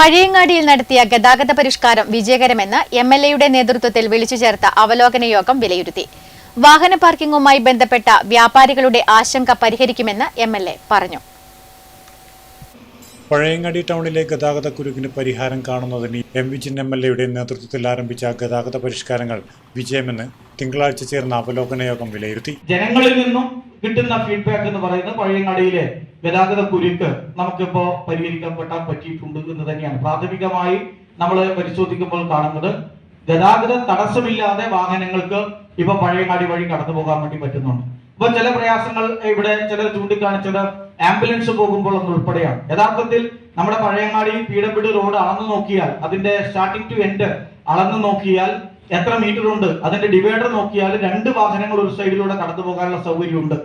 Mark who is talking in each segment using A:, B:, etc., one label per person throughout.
A: പഴയങ്ങാടിയിൽ നടത്തിയ ഗതാഗത പരിഷ്കാരം വിജയകരമെന്ന് എം എൽ എയുടെ നേതൃത്വത്തിൽ വിളിച്ചു ചേർത്ത അവലോകന യോഗം വിലയിരുത്തി. വാഹന പാർക്കിംഗുമായി ബന്ധപ്പെട്ട വ്യാപാരികളുടെ ആശങ്ക പരിഹരിക്കുമെന്ന് എം എൽ എ പറഞ്ഞു.
B: പഴയങ്ങാടി ടൗണിലെ ഗതാഗത കുരുക്കിന് പരിഹാരം കാണുന്നതിന് എം വിജിൻ എം എൽ എയുടെ നേതൃത്വത്തിൽ ആരംഭിച്ച ഗതാഗത പരിഷ്കാരങ്ങൾ വിജയമെന്ന് തിങ്കളാഴ്ച ചേർന്ന അവലോകന യോഗം വിലയിരുത്തി.
C: ജനങ്ങളിൽ നിന്നും കിട്ടുന്ന ഫീഡ്ബാക്ക് എന്ന് പറയുന്നത് പഴയങ്ങാടിയിലെ ഗതാഗത കുരുക്ക് നമുക്കിപ്പോ പരിഹരിക്കപ്പെട്ടാൻ പറ്റിയിട്ടുണ്ട് എന്ന് തന്നെയാണ്. പ്രാഥമികമായി നമ്മൾ പരിശോധിക്കുമ്പോൾ കാണുന്നത് ഗതാഗത തടസ്സമില്ലാതെ വാഹനങ്ങൾക്ക് ഇപ്പൊ പഴയങ്ങാടി വഴി കടന്നു പോകാൻ വേണ്ടി പറ്റുന്നുണ്ട്. ഇപ്പൊ ചില പ്രയാസങ്ങൾ ഇവിടെ ചിലർ ചൂണ്ടിക്കാണിച്ചത് ആംബുലൻസ് പോകുമ്പോൾ ഒന്ന് ഉൾപ്പെടെയാണ്. യഥാർത്ഥത്തിൽ നമ്മുടെ പഴയങ്ങാടി പി റോഡ് അളന്നു നോക്കിയാൽ അതിന്റെ സ്റ്റാർട്ടിംഗ് ടു എൻഡ് അളന്നു നോക്കിയാൽ എത്ര മീറ്റർ ഉണ്ട്? അതിന്റെ ഡിവൈഡർ നോക്കിയാൽ രണ്ട് വാഹനങ്ങൾ ഒരു സൈഡിലൂടെ കടന്നു പോകാനുള്ള സൗകര്യമുണ്ട്.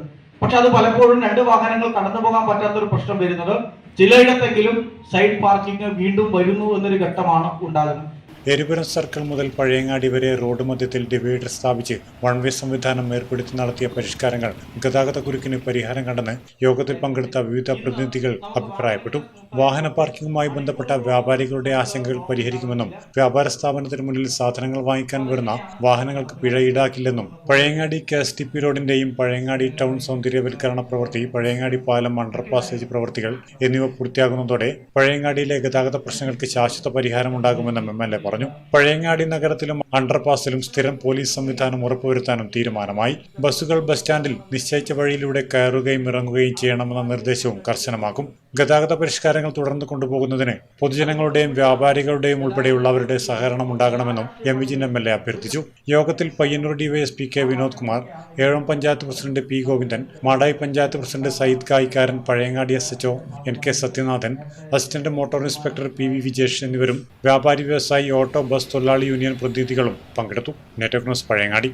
C: പക്ഷെ അത് പലപ്പോഴും രണ്ട് വാഹനങ്ങൾ കടന്നു പോകാൻ പറ്റാത്ത ഒരു പ്രശ്നം വരുന്നത് ചിലയിടത്തെങ്കിലും സൈഡ് പാർക്കിംഗ് വീണ്ടും വരുന്നു എന്നൊരു ഘട്ടമാണ് ഉണ്ടാകുന്നത്.
B: എരിപുരം സർക്കിൾ മുതൽ പഴയങ്ങാടി വരെ റോഡ് മധ്യത്തിൽ ഡിവൈഡർ സ്ഥാപിച്ച് വൺ വേ സംവിധാനം ഏർപ്പെടുത്തി നടത്തിയ പരിഷ്കാരങ്ങൾ ഗതാഗത കുരുക്കിന് പരിഹാരം കണ്ടെന്ന് യോഗത്തിൽ പങ്കെടുത്ത വിവിധ പ്രതിനിധികൾ അഭിപ്രായപ്പെട്ടു. വാഹന പാർക്കിംഗുമായി ബന്ധപ്പെട്ട വ്യാപാരികളുടെ ആശങ്കകൾ പരിഹരിക്കുമെന്നും വ്യാപാര സ്ഥാപനത്തിന് മുന്നിൽ സാധനങ്ങൾ വാങ്ങിക്കാൻ വരുന്ന വാഹനങ്ങൾക്ക് പിഴ ഈടാക്കില്ലെന്നും Pazhayangadi K S T P റോഡിന്റെയും Pazhayangadi town സൗന്ദര്യവൽക്കരണ പ്രവൃത്തി പഴയങ്ങാടി പാലം അണ്ടർപാസേജ് പ്രവൃത്തികൾ എന്നിവ പൂർത്തിയാകുന്നതോടെ പഴയങ്ങാടിയിലെ ഗതാഗത പ്രശ്നങ്ങൾക്ക് ശാശ്വത പരിഹാരമുണ്ടാകുമെന്നും എം എൽ എ പറഞ്ഞു. പഴയങ്ങാടി നഗരത്തിലും അണ്ടർപാസിലും സ്ഥിരം പോലീസ് സംവിധാനം ഉറപ്പുവരുത്താനും തീരുമാനമായി. ബസ്സുകൾ ബസ് സ്റ്റാൻഡിൽ നിശ്ചയിച്ച വഴിയിലൂടെ കയറുകയും ഇറങ്ങുകയും ചെയ്യണമെന്ന നിർദ്ദേശവും കർശനമാക്കും. ഗതാഗത പരിഷ്കാരങ്ങൾ തുടർന്ന് കൊണ്ടുപോകുന്നതിന് പൊതുജനങ്ങളുടെയും വ്യാപാരികളുടെയും ഉൾപ്പെടെയുള്ളവരുടെ സഹകരണം ഉണ്ടാകണമെന്നും M Vijin M L A അഭ്യർത്ഥിച്ചു. യോഗത്തിൽ Payyannur DYSP K Vinod Kumar Ezhom panchayat president P Govindan Madayi panchayat president Sayyid Kayikkaran Pazhayangadi S H O N K Sathyanathan assistant motor inspector P V Vijesh എന്നിവരും വ്യാപാരി വ്യവസായി auto bus തൊഴിലാളി union പ്രതിനിധികളും പങ്കെടുത്തു. Network news Pazhayangadi.